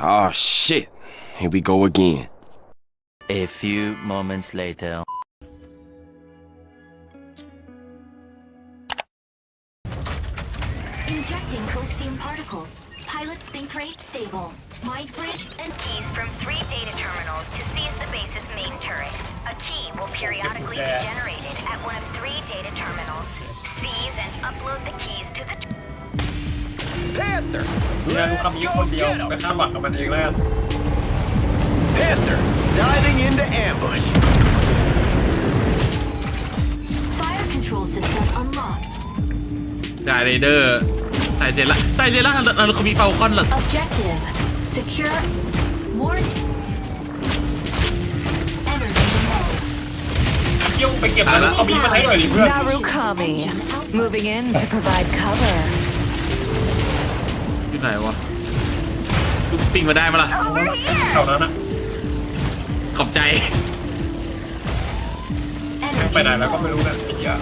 Oh shit. Here we go again. A few moments later. เซล่าไตเซล่านารุคามิเฟลคอนเหรอ Objective. Secure. Warning. Energy low. เที่ยวไปเก็บแล้วเขามีมาให้หน่อยดิเพื่อน Narukami, moving in to provide cover. อยู่ไหนวะปิงมาได้มาล่ะ แถวนั้นอะ ขอบใจแม่ง Energy ไปไหนแล้วก็ low. ไม่รู้นะไอ้เหี้ย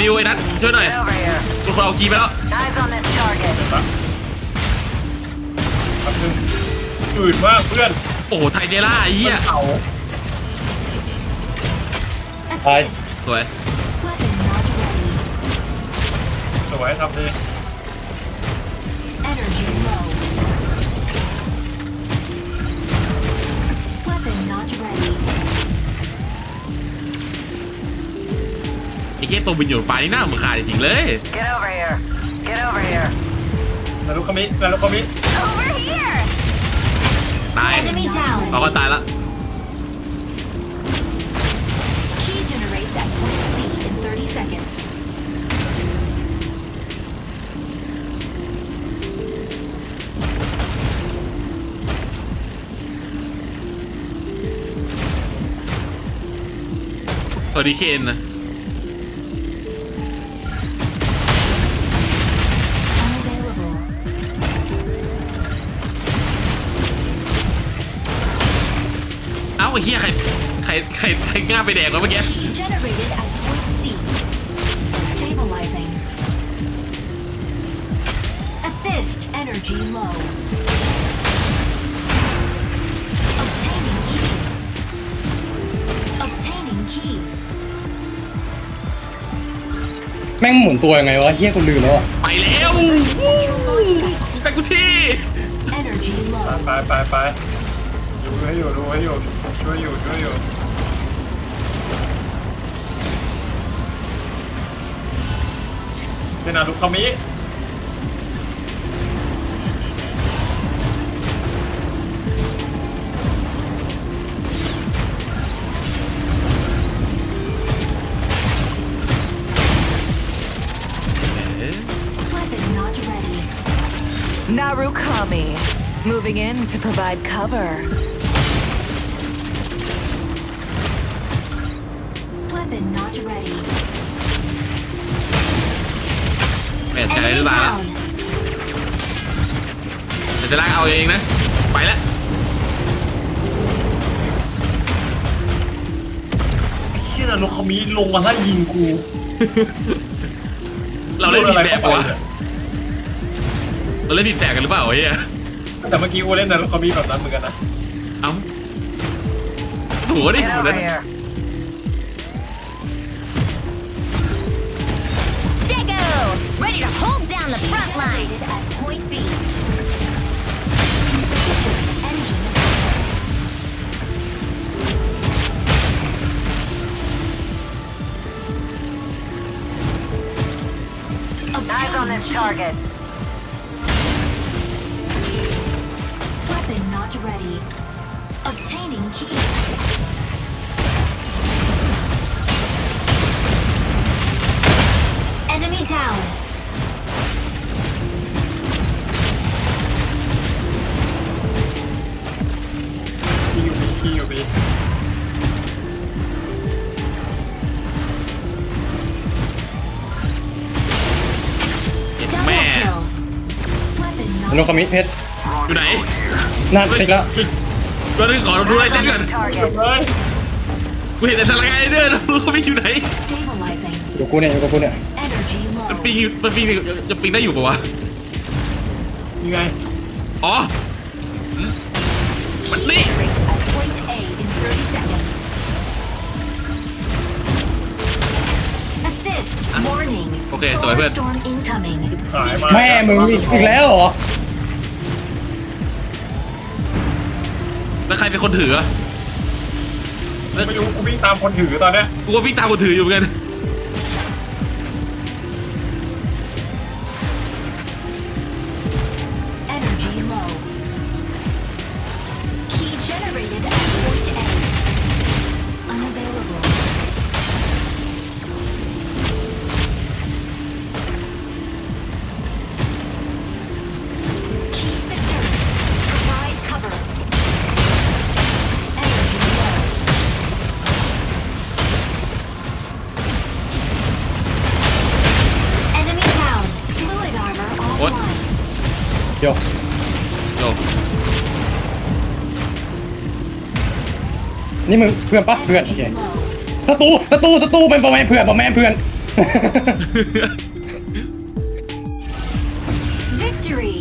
ดิวไอ้นัทช่วยหน่อย over here. คุณคนเอาคีย์ไปแล้ว Eyes on this target. แป๊บนึงอืดมากเพื่อนโอ้โหไทเดล่าไอ้เหี้ยเขา Assist. สวยสวยทำดี เหี้ยตัวบินอยู่ปลายนี่หน้าเหมือนขาดจริงๆเลย Get over here. Get over here. นารุคามินารุคามิ Over here. ตาย Enemy down. เราก็ตายละ Key generates at point C in 30 seconds. สวัสดีเคนนะ ใครใครใครง่าไปแดกวะเมื่อกี้ Key generated at point C. Stabilizing. Assist. Energy low. Obtaining key. Obtaining key. แม่งหมุนตัวยังไงวะเฮียกูลืมแล้วอะไปแล้ว Central launch site. แต่กูที่ Energy ไป low. ไปไปไปดูให้อยู่ดูให้อยู่ช่วยอยู่ช่วยอยู่ นารุคามิ Weapon not ready. Narukami, moving in to provide cover. Weapon not ready. แม่ใจห Enemy รือเปล่า down. เดี๋ยวจะลากเอาเองนะ ไปแล้วไอ้เชี่ยนารุคามิลงมาไล่ยิงกู เราเล่นผิดแบบโดนวะอะไรเข้าไปเราเล่นผิดแบบกันหรือเปล่าวะเฮียแต่เมื่อกี้กูเล่นนารุคามิแบบนั้นเหมือนกันนะ เอ้าสูงดิ Get ผม over นั้ the front line. At point B. Insufficient engine. Eyes on this target. Weapon not ready. Obtaining key. โนคามิเพชรอยู่ไหนนั่นติ๊กแล้วก็นึงขอดูลายเส้นก่อน Target. เฮ้ยกูเห็นแต่สไลเดอร์นะเขาไม่อยู่ไหน Stabilizing. อยู่กูเนี่ยอยู่กับกูเนี่ย Energy มัน low. ปิงมันปิงจะปิงได้อยู่ปะวะยังไงอ๋อมันนี่ Rates at point A in 30 seconds. Assist. Warning. Okay, so I Solar heard- storm incoming. หายมาแม่มึงอีกอีกแล้วเหรอ แล้วใครเป็นคนถืออะไม่รู้กูวิ่งตามคนถือตอนเนี้ยกูก็วิ่งตามคนถืออยู่เหมือนกัน นี่มึงเพื่อนปะเพื่อนโอ Energy เค low. ศัตรูศัตรูศัตรูเป็นประแมนเพื่อนประแมนเพื่อน Victory.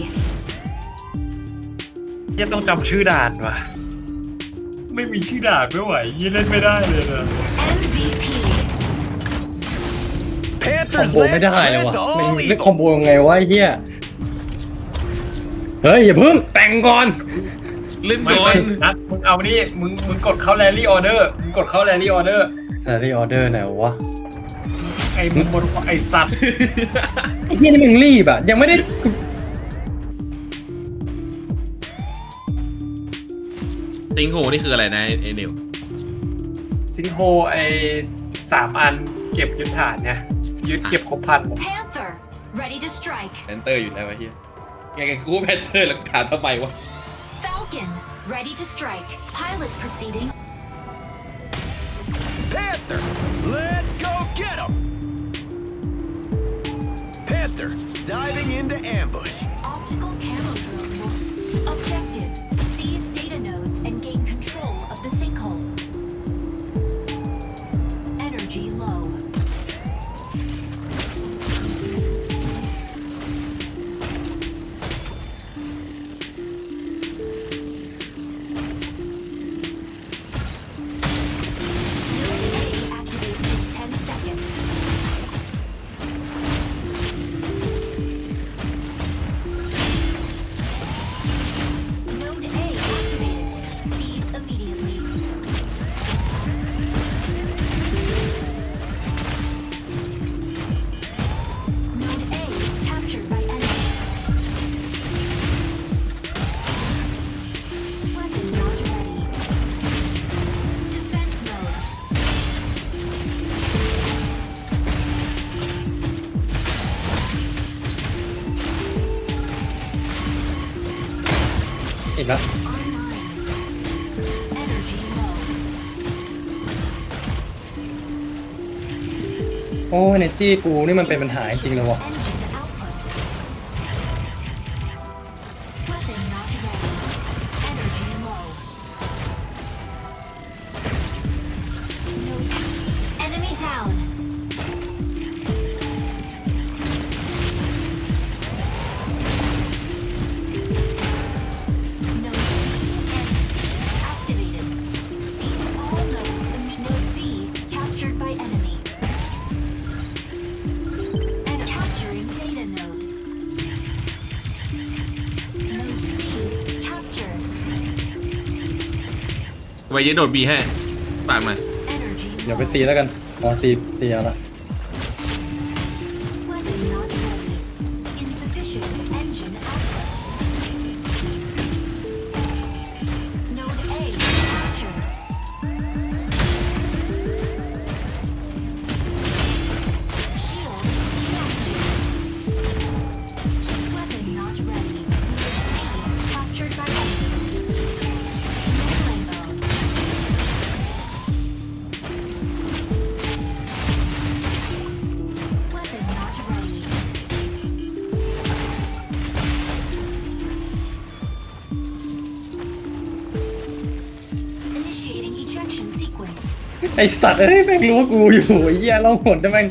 ยังต้องจำชื่อด่านวะไม่มีชื่อด่านไม่ไหวยี่เล่นไม่ได้เลยนะ MVP. คอม Panthers โบไม่ land ได้เลยวะ spreads มัน all เล่นคอม evil. โบยังไงวะไอ้เฮียเฮ้ยอย่าเพิ่งแต่งก่อน เล่นไม่ก่อไม่นนัดมึงเอานี่มึงมึงกดเข้าแรลลี่ออเดอร์มึงกดเข้าแรลลี่ออเดอร์แต่ที่ออเดอร์ไหนวะไอ้มึงบนไอ้สัตว์ไอ้เฮียนี่มึงรีบอะ ยังไม่ได้ติงโหนี่คืออะไรนะไอ้นิวซิงโฮไอ้สามอันเก็บยึดฐานเนี่ยยึดเก็บครบพัน Panther. Ready to strike. แพนเตอร์อยู่แล้ววะเฮียไงไงกูแพนเตอร์แล้วถามทำไมวะ Falcon. Ready to strike. Pilot proceeding. Panther, let's go get him. Panther, diving into ambush. Optical อ้เนจี้กูนี่มันเป็นปัญหาจริงๆเลยวะ ไปยืนโดดบีให้ปากมา เดี๋ยวไปตีแล้วกันอ๋อตีตีเอาละ ไอสัตว์เอ้ยแม่งรู้ว่ากูอยู่ไอ้เหี้ยล่องหนแต่แม่ง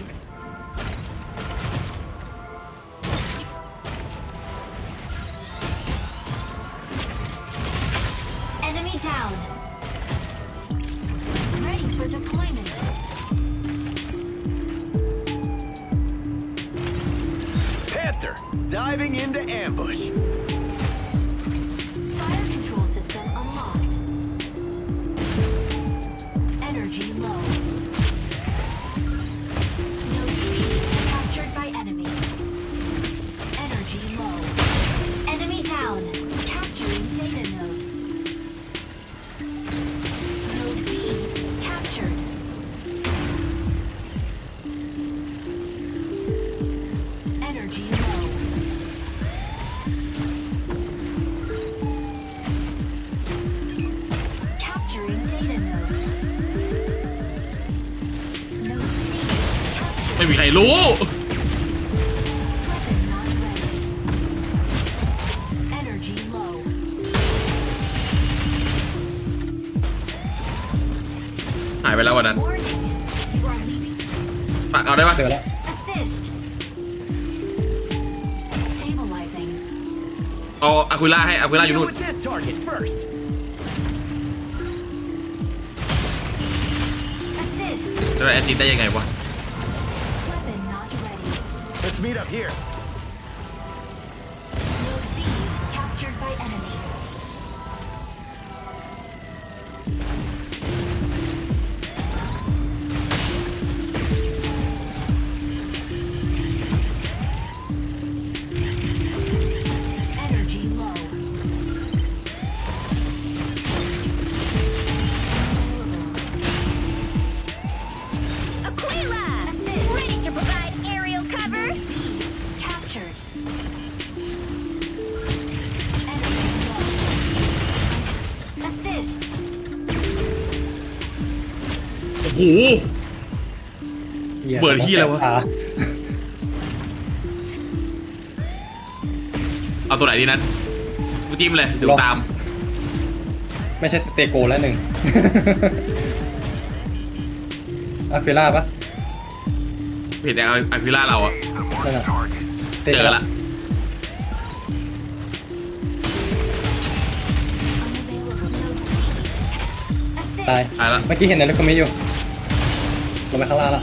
รรู้ Weapon not ready. Energy low. หายไปแล้ววันนั้น Warning. You are leaving. ฝากเอาได้ปะเจอแล้ว Assist. Stabilizing. เอาอาคุล่าให้อาคุล่าอยู่ Deal นู่น with this target first. Assist. แล้วแอสซิดได้ยังไงวะ Weapon not ready. Let's meet up here. โอ้โหหี้ยเบิร์ดเหี้ยอะไรวะแสบตาเอาตัวไหนดีนั้นกูจิ้มเลยดูตาม ไม่ใช่สเตโกแล้วหนึ่ง อะฟิล่าปะเห็นแต่เอาอาคุล่าเราอะนั่นน่ะเจอละ Unavailable. Node C. Assist. ตาย ตายละเมื่อกี้เห็นในลูกคอมมิอยู่ลง ไปข้างล่างละ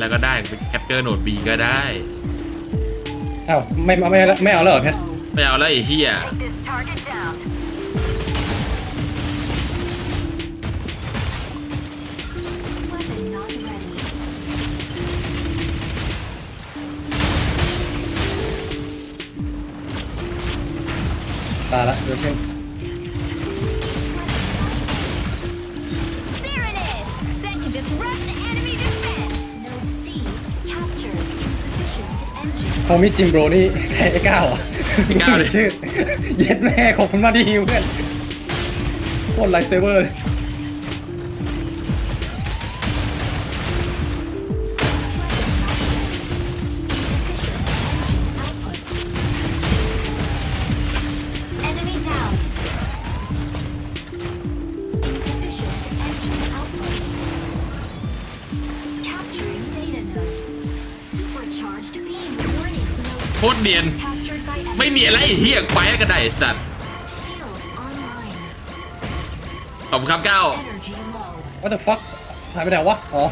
แล้วก็ได้ไปแคปเจอร์โหนดบีก็ได้ อ้าวไม่ไม่ไม่ไม่เอาแล้วเหรอเพชรไม่เอาแล้วไอ้เหี้ย Take this target down. Weapon not ready. ตายละเดี๋ยวขึ้น Serenade! อมิจิมโบรนี่ใครไอ้ก้าวอะไอ้ก้าวดิ ชื่อ เย็ดแม่ขอบคุณมากที่ฮิวเพื่อนโคตรไลท์เซเวอร์เลย โคตรเนียน ไม่เนียนไรเฮียไปก็ได้สัตว์ขอบคุณครับเก้า What the fuck หายไปไหนวะ อ๋อ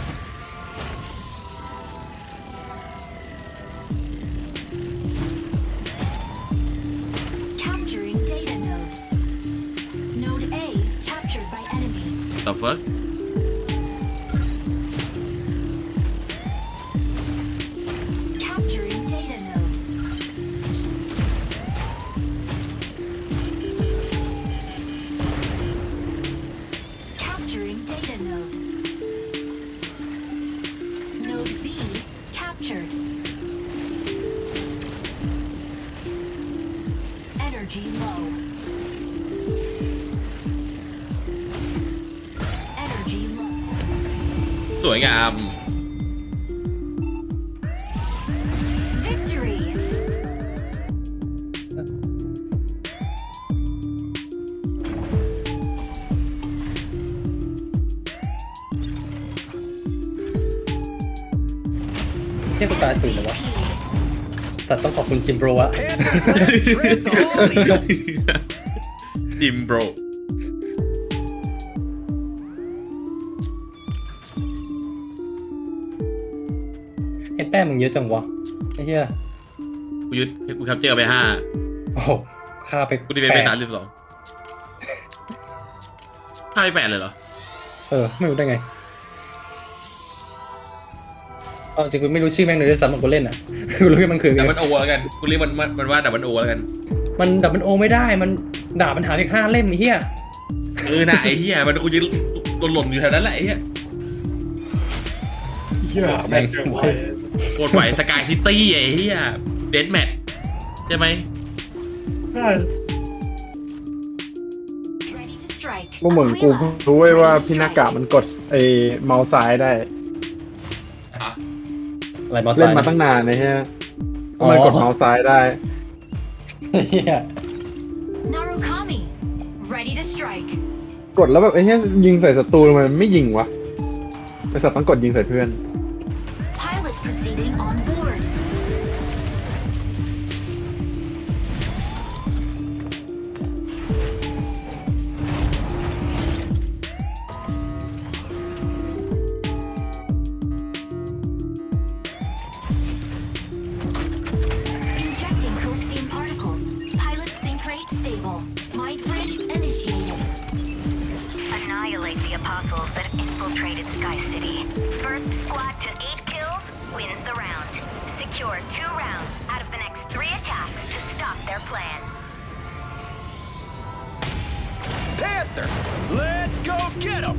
Node. B captured. Energy low. Energy low. สัตว์ต้องขอบคุณจิมโบรอะ Panthers, let's trans all ดิมโบรเห็นแต้มมึงเยอะจังวะไอ้เหี้ยกูยึดกูแคปเจอร์ไปห้าโอ้โหฆ่าไปกูดีเวนไปแปดสามสิบสองฆ่าไปแปดเลยเหรอ เออ ไม่รู้ได้ไงเอาจริงกูไม่รู้ชื่อแม่งเลยด้วยซ้ำมันกูเล่นอะ กูรู้แค่มันคือไงดับมันโอแล้วกันกูเรียกมันมันมันว่าดับมันโอแล้วกันมันดับมันโอไม่ได้มันดาบมันหาเพียงห้าเล่มไอ้เหี้ยเออน่ะไอ้เหี้ยมันกูจะหล่นๆอยู่แถวนั้นแหละไอ้เหี้ยเหี้ยแม่งเกินไปโคตรไหวสกายซิตี้ไอ้เหี้ยเดนแมทใช่ไหม Ready to strike. ก็เหมือนกูเพิ่งรู้เว้ยว่าพี่นากะมันกดไอ้เมาส์ซ้ายได้อะ ไรมาเล่นมาตั้งนานนะฮะอ๋อมันกดเมาส์ซ้ายได้ เหี้ย Narukami. Ready to strike. กดแล้วแบบไอ้เนี้ยยิงใส่ศัตรูมันไม่ยิงวะไอ้สัตว์ต้องกดยิงใส่เพื่อน Secure two rounds out of the next three attacks to stop their plan. Panther, let's go get him!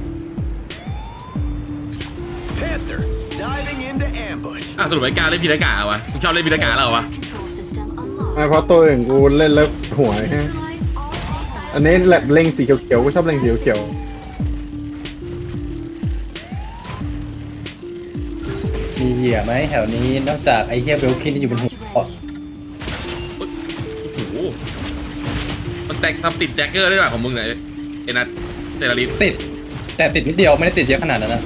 Panther, diving into ambush. อะสรุปไอ้การเล่นพีรากาวะมึงชอบเล่นพีรากาแล้วเหรอวะ Control system unlocked. ไม่เพราะตัวอื่นกูเล่นแล้วหัวฮะ Neutralize all hostiles. อันนี้แหลบเล็งสีเขียวๆกูชอบเล็งสีเขียวมี เหยื่อไหมแถวนี้นอกจากไอ้เหี้ยเบลคินที่อยู่บนหัว Ready. โอ้โหมันแตกทำติดแจ็คเกอร์ได้ด้วยของมึงไหนไอ้นัทเซราลิสติด แต่ติดนิดเดียวไม่ได้ติดเยอะขนาดนั้นนะ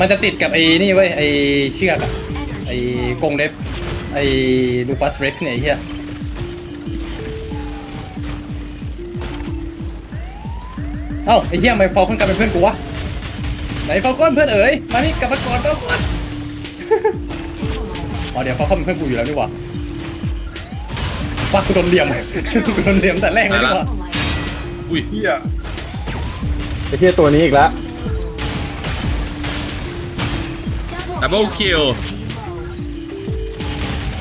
มันจะติดกับไอ้นี่เว้ยไอ้เชือกอะไอ้ Energy. กรงเล็บไอ้ลูปัสเร็กซ์เนี่ยไอ้เหี้ยเอ้าไอ้เหี้ยทำไมฟอลคอนกลายเป็นเพื่อนกูวะไหนฟอลคอนเพื่อนเอ๋ยมานี่กลับมาก่อนฟอลคอน Stabilizing. อ๋อเดี๋ยวฟอลคอนเป็นเพื่อนกูอยู่แล้วดีกว่าว่ากูโดนเหลี่ยม กูโดนเหลี่ยมแต่แรกเลยดีกว่า Stabilizing. อุ้ยเหี้ยๆไอ้เที่ยตัวนี้อีกแล้ว Double ดับเบิลคิว Reload.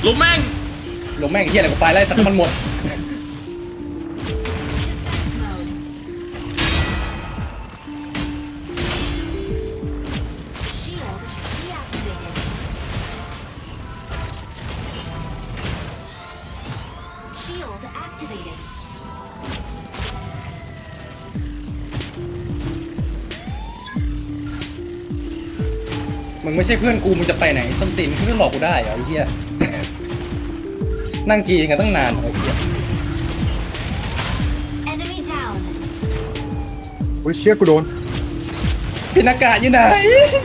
ลุมแม่งลงแม่งเหี้ยอะไรกูไปไล่สักมันหมด Shield activated. มึงไม่ใช่เพื่อนกูมึงจะไปไหนส้นตีนมึงก็หลอกกูได้เหรอไอ้เหี้ย นั่งกีกันตั้งนานไอ้เหี้ย Enemy down. อุ้ยเชี่ยกูโดนพี่นากาอยู่ไหน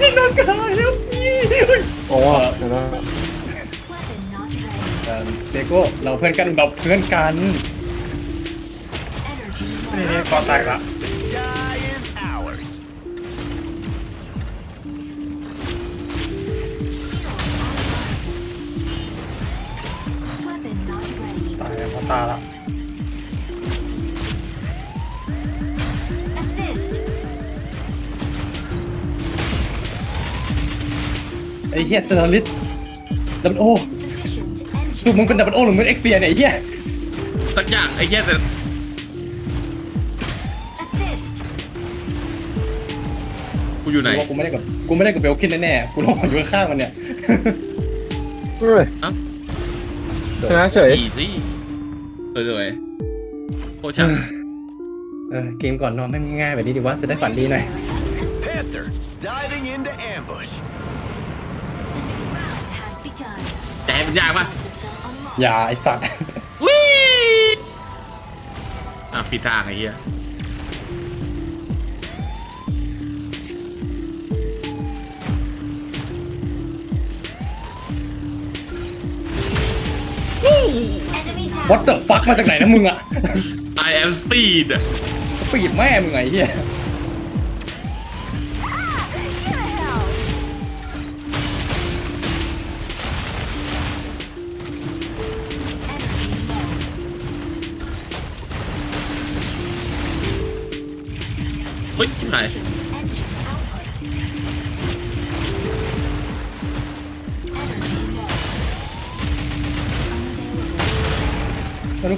พี่นากาแล้วพี่เฮ้ยอ๋อเดี๋ยวนะ Weapon not ready. เอิ่มเดโก้เราเพื่อนกันเราเพื่อนกัน Energy นี่ low. นี่กอแตกละ The sky is ours. Weapon not ready. ตายแล้วพอตาละ Assist. ไอ้เหี้ยเซอร์ลิสดับเบิลโอ Insufficient ดู energy. มึงเป็นดับเบิลโอหรือมึงเอ็กเซียเนี่ยไอ้เหี้ยสักอย่างไอ้แค่แต่ Assist. กูอยู่ไหนกูว่ากูไม่ได้กับกูไม่ได้กับเบลคินแน่ๆกูต้องขออยู่ข้างๆมันเนี่ย เฮ้ยเอ้าชนะเฉยอีซี่เออเลยโคตรช่างเออเกมก่อนนอนไม่ง่ายแบบนี้ดีวะจะได้ฝันดีหน่อย Panther, diving into ambush. The new round has begun. แต่มันยากปะ System unlocked. อย่าไอสัตว์ วิอะผิดทางไอ้เหี้ย Enemy down. วัตเตอร์ฟักมาจากไหนนะมึงอะ I am speed ปีดแม่มึงไงเฮีย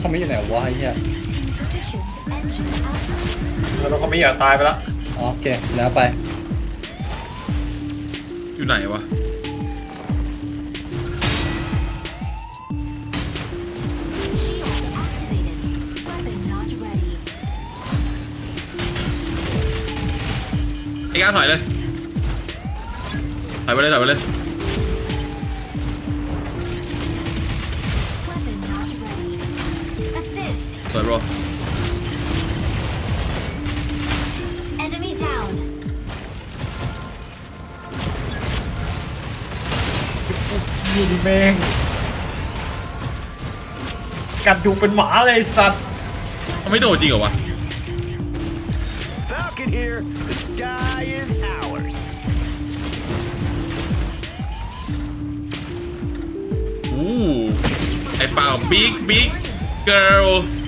Unavailable. ไม่รู้คำนี้อยู่ไหนวะไอ้เฮีย Insufficient engine output. แล้วเราก็ไม่อยากตายไปละอ๋อโอเคแล้วไปอยู่ไหนวะ Shield activated. Weapon not ready. ไอ้ก้าวถอยเลย ถอยไปเลยถอยไปเลย Assist. เปิดรอ Enemy down. นี่ดิแม่งกัดอยู่เป็นหมาเลยไอ้สัตว์มันไม่โดดจริงเหรอวะ Falcon here. The sky is ours. อู้ไอ้เปล่า big big girl Unavailable.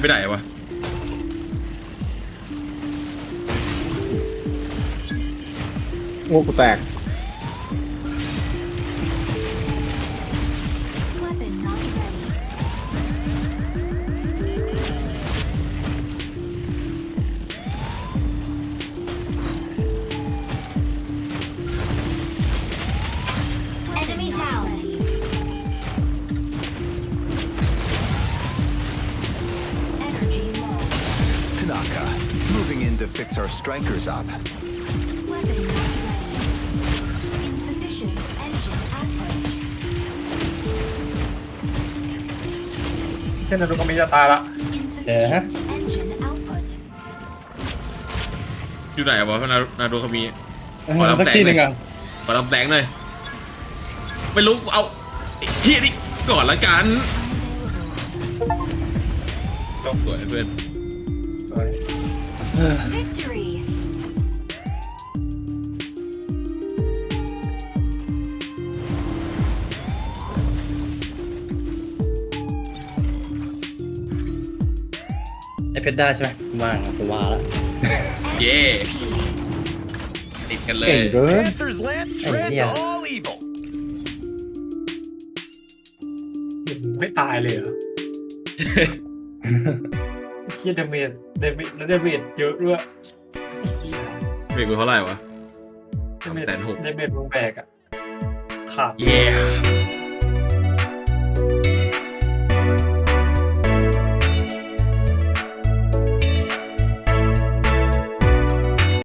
ไปไหนวะงูกูแตก strikers up. Weapon not ready. Insufficient engine output. เช่นนั้นเราก็ไม่จะตายละ Insufficient engine output. อยู่ไหนวะนานาโดคามี เออขอรับสักแสง ทีหหน่นึ่อยงอะขอรับแสงหน่อยไม่รู้กูเอาไอ้เฮียนี่ก่อนละกัน Unavailable. ต้องสวยเพื่อน Victory. เพชรได้ใช่ไหมว่างอะกูว่าละเย่ติดกันเลย เก่งเกิน Panther's lance shreds yeah. all evil. ไม่ตายเลยเหรอ ไอ้เฮียเดเมจเดเมจแล้วเดเมจเยอะด้วยไอ้เหี้ยเบรกกูเท่าไหร่วะ เดเมจสามแสนหก เดเมจวงแบกอะขาด เย่